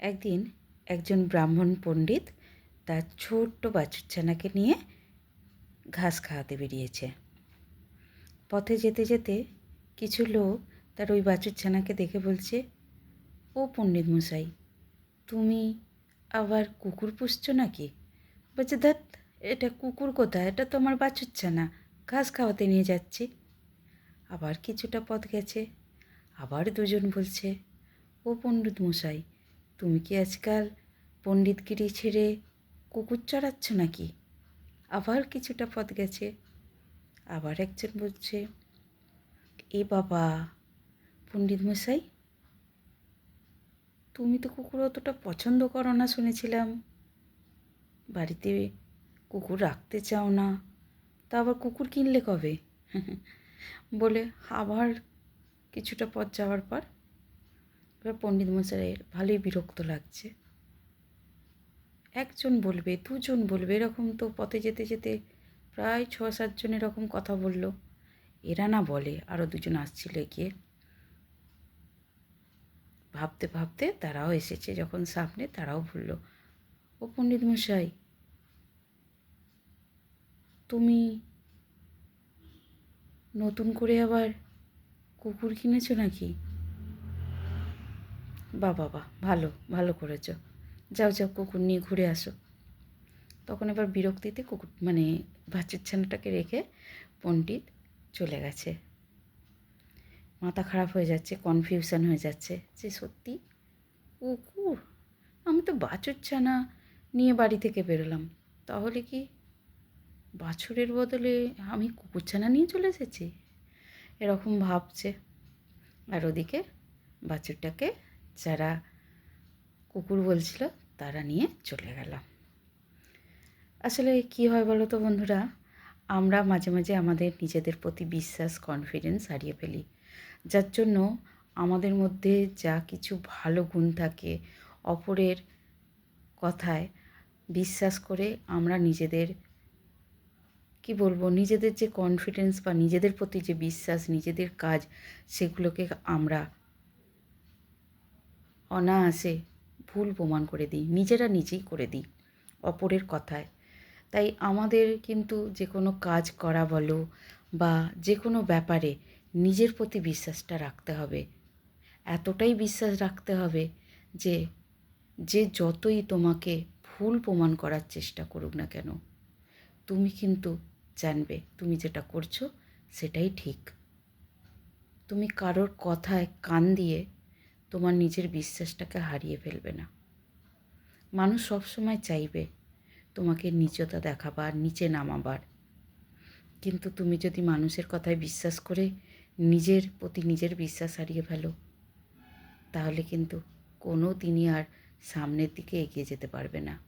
একদিন একজন ব্রাহ্মণ পণ্ডিত তার ছোট্ট বাছুরছানাকে নিয়ে ঘাস খাওয়াতে বেরিয়েছে। পথে যেতে যেতে কিছু লোক তার ওই বাছুরছানাকে দেখে বলছে, ও পণ্ডিত মশাই, তুমি আবার কুকুর পুষছো নাকি? বলছে ধ্যাত এটা কুকুর কোথায়? এটা তো আমার বাছুরছানা, ঘাস খাওয়াতে নিয়ে যাচ্ছি। আবার কিছুটা পথ গেছে, আবার দুজন বলছে, ও পণ্ডিত মশাই তুমি কি আজকাল পণ্ডিতগিরি ছেড়ে কুকুর চড়াচ্ছ নাকি? আবার কিছুটা পথ গেছে। আবার একজন বলছে, এ বাবা, পণ্ডিত মশাই, তুমি তো কুকুর অতটা পছন্দ করো না শুনেছিলাম। বাড়িতে কুকুর রাখতে চাও না, তা আবার কুকুর কিনলে কবে? বলে আবার কিছুটা পথ যাওয়ার পর এবার পণ্ডিত মশাইয়ের ভালোই বিরক্ত লাগছে। একজন বলবে, দুজন বলবে, এরকম তো পথে যেতে যেতে প্রায় ছ সাতজন এরকম কথা বলল। এরা না বলে আরও দুজন আসছিল গিয়ে। ভাবতে ভাবতে তারাও এসেছে, যখন সামনে তারাও বলল, ও পণ্ডিত মশাই, তুমি নতুন করে আবার কুকুর কিনেছো নাকি? বা বাবা ভালো ভালো করেছ। যাও যাও, কুকুর নিয়ে ঘুরে আসো। তখন এবার বিরক্তিতে কুকুর মানে বাচ্চাছানাটাকে রেখে পণ্ডিত চলে গেছে। মাথা খারাপ হয়ে যাচ্ছে কনফিউশন হয়ে যাচ্ছে যে সত্যি? কুকুর? আমি তো বাছুর ছানা নিয়ে বাড়ি থেকে বেরোলাম। তাহলে কি বাছুরের বদলে আমি কুকুরছানা নিয়ে চলে এসেছি? এরকম ভাবছে। আর ওদিকে বাছুরটাকে যারা কুকুর বলছিল, তারা নিয়ে চলে গেল। আসলে কি হয় বলো তো বন্ধুরা? আমরা মাঝে মাঝে আমাদের নিজেদের প্রতি বিশ্বাস কনফিডেন্স হারিয়ে ফেলি। যার জন্য আমাদের মধ্যে যা কিছু ভালো গুণ থাকে, অপরের কথায় বিশ্বাস করে আমরা নিজেদের, কি বলব, নিজেদের যে কনফিডেন্স বা নিজেদের প্রতি যে বিশ্বাস, নিজেদের কাজ, সেগুলোকে আমরা অনায়াসে ভুল প্রমাণ করে দিই, নিজেরা নিজেই করে দিই অপরের কথায়। তাই আমাদের কিন্তু যে কোনো কাজ করা বলো বা যে কোনো ব্যাপারে নিজের প্রতি বিশ্বাসটা রাখতে হবে। এতটাই বিশ্বাস রাখতে হবে যে যে যতই তোমাকে ভুল প্রমাণ করার চেষ্টা করুক না কেন, তুমি কিন্তু জানবে তুমি যেটা করছ সেটাই ঠিক। তুমি কারোর কথায় কান দিয়ে তোমার নিজের বিশ্বাসটাকে হারিয়ে ফেলবে না। মানুষ সবসময় চাইবে তোমাকে নিচতা দেখাবার, নিচে নামাবার। কিন্তু তুমি যদি মানুষের কথায় বিশ্বাস করে নিজের প্রতি নিজের বিশ্বাস হারিয়ে ফেলো, তাহলে কিন্তু কোনো দিনই আর সামনের দিকে এগিয়ে যেতে পারবে না।